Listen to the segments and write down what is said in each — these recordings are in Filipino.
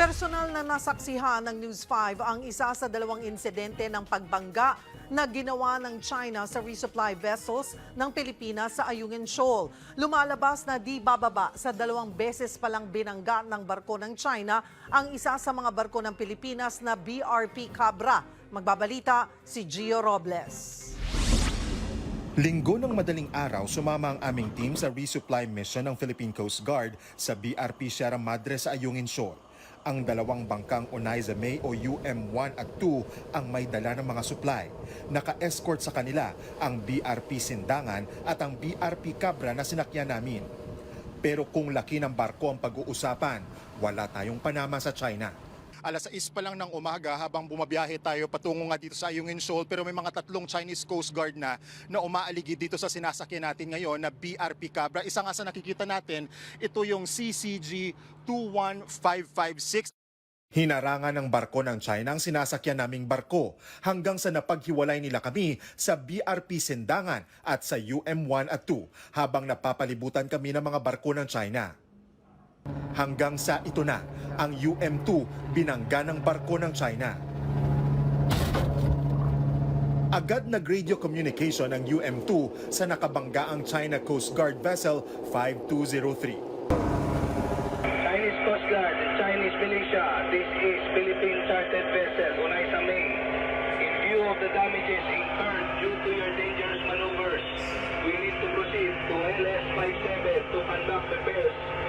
Personal na nasaksihan ng News 5 ang isa sa dalawang insidente ng pagbangga na ginawa ng China sa resupply vessels ng Pilipinas sa Ayungin Shoal. Lumalabas na di bababa sa dalawang beses palang binangga ng barko ng China ang isa sa mga barko ng Pilipinas na BRP Cabra. Magbabalita si Gio Robles. Linggo ng madaling araw, sumama ang aming team sa resupply mission ng Philippine Coast Guard sa BRP Sierra Madre sa Ayungin Shoal. Ang dalawang bangkang Onaiza May o UM-1 at 2 ang may dala ng mga supply. Naka-escort sa kanila ang BRP Sindangan at ang BRP Cabra na sinakyan namin. Pero kung laki ng barko ang pag-uusapan, wala tayong panama sa China. Alas 6 pa lang ng umaga habang bumabiyahe tayo patungo nga dito sa Ayungin Shoal pero may mga tatlong Chinese Coast Guard na na umaaligid dito sa sinasakyan natin ngayon na BRP Cabra. Isa nga sa nakikita natin, ito yung CCG 21556. Hinarangan ng barko ng China ang sinasakyan naming barko hanggang sa napaghiwalay nila kami sa BRP Sindangan at sa UM1 at 2 habang napapalibutan kami ng mga barko ng China. Hanggang sa ito na, ang UM2 binangga ng barko ng China. Agad nag-radio communication ang UM2 sa nakabanggaang China Coast Guard vessel 5203. Chinese Coast Guard, Chinese militia, this is Philippine chartered vessel, Unai May. In view of the damages incurred due to your dangerous maneuvers, we need to proceed to LS-57 to conduct repairs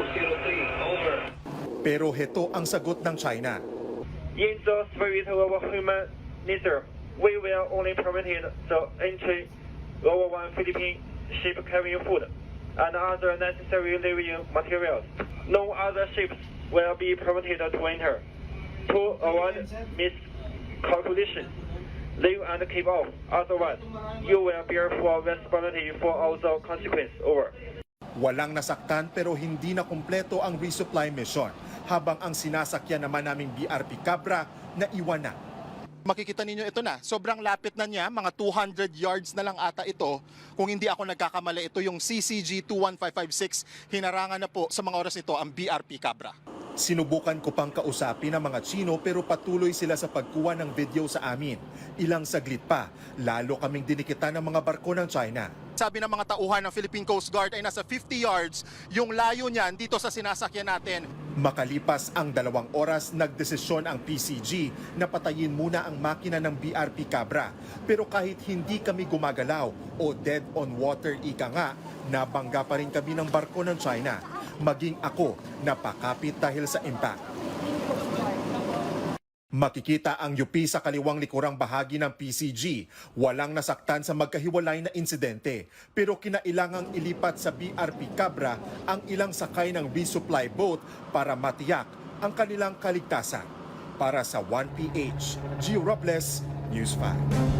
5203. Pero heto ang sagot ng China. In the spirit of human nature, we will only permit the entry of one Philippine ship carrying food and other necessary living materials. No other ships will be permitted to enter. To avoid miscalculation, leave and keep off. Otherwise, you will bear full responsibility for all the consequences. Over. Walang nasaktan pero hindi na kumpleto ang resupply mission habang ang sinasakyan naman naming BRP Cabra na iwan na. Makikita ninyo ito na, sobrang lapit na niya, mga 200 yards na lang ata ito. Kung hindi ako nagkakamali, ito yung CCG 21556. Hinarangan na po sa mga oras ito ang BRP Cabra. Sinubukan ko pang kausapin ang mga Chino pero patuloy sila sa pagkuha ng video sa amin. Ilang saglit pa, lalo kaming dinikitan ng mga barko ng China. Sabi ng mga tauhan ng Philippine Coast Guard ay nasa 50 yards yung layo niyan dito sa sinasakyan natin. Makalipas ang dalawang oras, nagdesisyon ang PCG na patayin muna ang makina ng BRP Cabra. Pero kahit hindi kami gumagalaw o dead on water ika nga, nabangga pa rin kami ng barko ng China. Maging ako napakapit dahil sa impact. Makikita ang yupi sa kaliwang likurang bahagi ng PCG. Walang nasaktan sa magkahiwalay na insidente. Pero kinailangang ilipat sa BRP Cabra ang ilang sakay ng resupply boat para matiyak ang kanilang kaligtasan. Para sa 1PH, Gio Robles, News 5.